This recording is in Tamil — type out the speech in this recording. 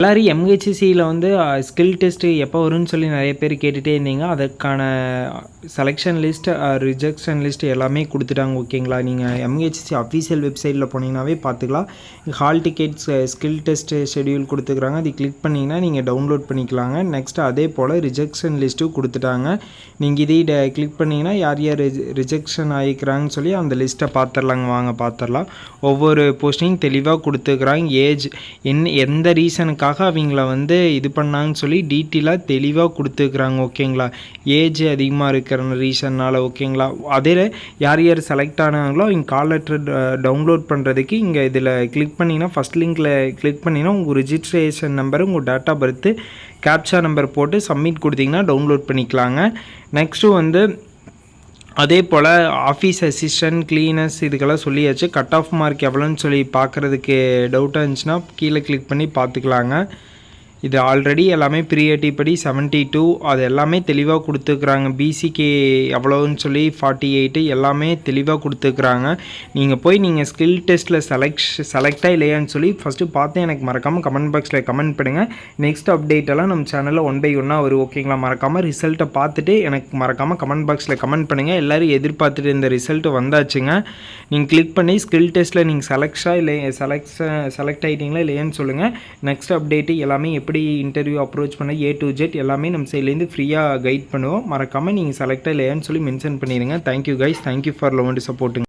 எல்லோரும் எம்ஹெச்சிசியில் வந்து ஸ்கில் டெஸ்ட்டு எப்போ வரும்னு சொல்லி நிறைய பேர் கேட்டுகிட்டே இருந்தீங்க. அதற்கான செலெக்ஷன் லிஸ்ட் ரிஜெக்ஷன் லிஸ்ட் எல்லாமே கொடுத்துட்டாங்க. ஓகேங்களா நீங்கள் எம்ஹெச்சிசி அஃபீஷியல் வெப்சைட்டில் போனீங்கன்னாவே பார்த்துக்கலாம். Hall tickets skill test schedule கொடுத்துக்குறாங்க. அது கிளிக் பண்ணிங்கன்னா நீங்கள் டவுன்லோட் பண்ணிக்கலாங்க. நெக்ஸ்ட் அதே போல் ரிஜெக்ஷன் லிஸ்ட்டும் கொடுத்துட்டாங்க. நீங்கள் இதை கிளிக் பண்ணிங்கன்னா யார் யார் ரிஜெக்ஷன் ஆகிக்கிறாங்கன்னு சொல்லி அந்த லிஸ்ட்டை பார்த்துடலாங்க. வாங்க பார்த்துடலாம். ஒவ்வொரு போஸ்டிங் தெளிவாக கொடுத்துக்கிறாங்க. ஏஜ் என் எந்த ரீசனுக்காக அவங்கள வந்து இது பண்ணாங்கன்னு சொல்லி டீட்டெயிலாக தெளிவாக கொடுத்துருக்குறாங்க ஓகேங்களா ஏஜ் அதிகமாக இருக்கிற ரீசன்னால் ஓகேங்களா அதே யார் யார் செலக்ட் ஆனாங்களோ அவங்க கால் லெட்டர் டவுன்லோட் பண்ணுறதுக்கு இங்கே இதில் கிளிக் பண்ணிங்கன்னா ஃபஸ்ட் லிங்கில் கிளிக் பண்ணிங்கன்னா உங்கள் ரிஜிஸ்ட்ரேஷன் நம்பர் உங்கள் டேட்டா பர்த்து கேப்சா நம்பர் போட்டு சப்மிட் கொடுத்தீங்கன்னா டவுன்லோட் பண்ணிக்கலாங்க. நெக்ஸ்ட்டு வந்து அதே போல் ஆஃபீஸ் அசிஸ்டன்ட் கிளீனர்ஸ் இதுக்கெல்லாம் சொல்லியாச்சு. கட் ஆஃப் மார்க் எவ்வளோன்னு சொல்லி பார்க்குறதுக்கு டவுட்டாக இருந்துச்சுன்னா கீழே கிளிக் பண்ணி பார்த்துக்கலாங்க. இது ஆல்ரெடி எல்லாமே ப்ரீஏடி படி செவன்ட்டி டூ அது எல்லாமே தெளிவாக கொடுத்துருக்குறாங்க. பிசிகே எவ்வளோன்னு சொல்லி ஃபார்ட்டி எயிட்டு எல்லாமே தெளிவாக கொடுத்துருக்குறாங்க. நீங்கள் போய் நீங்கள் ஸ்கில் டெஸ்ட்டில் செலக்ட் செலக்டாக இல்லையான்னு சொல்லி ஃபஸ்ட்டு பார்த்து எனக்கு மறக்காமல் கமெண்ட் பாக்ஸில் கமெண்ட் பண்ணுங்கள் நெக்ஸ்ட் அப்டேட் எல்லாம் நம்ம சேனலில் ஒன் பை ஒன்னாக வரும் ஓகேங்களா மறக்காமல் ரிசல்ட்டை பார்த்துட்டு எனக்கு மறக்காமல் கமெண்ட் பாக்ஸில் கமெண்ட் பண்ணுங்கள் எல்லோரும் எதிர்பார்த்துட்டு இந்த ரிசல்ட்டு வந்தாச்சுங்க. நீங்கள் கிளிக் பண்ணி ஸ்கில் டெஸ்ட்டில் நீங்கள் செலக்ஷா இல்லை செலக்ஷ செலக்ட் ஆகிட்டீங்களா இல்லையான்னு சொல்லுங்கள் நெக்ஸ்ட் அப்டேட்டு எல்லாமே எப்படி இன்டர்வியூ அப்ரோச் பண்ண ஏ டு ஜெட் எல்லாமே நம்ம சைட்லேருந்து ஃப்ரீயாக கைட் பண்ணுவோம். மறக்காமல் நீங்கள் செலக்டாக இல்லையான்னு சொல்லி மென்ஷன் பண்ணிடுங்க. Thank you guys thank you for love and சப்போர்ட்டுங்க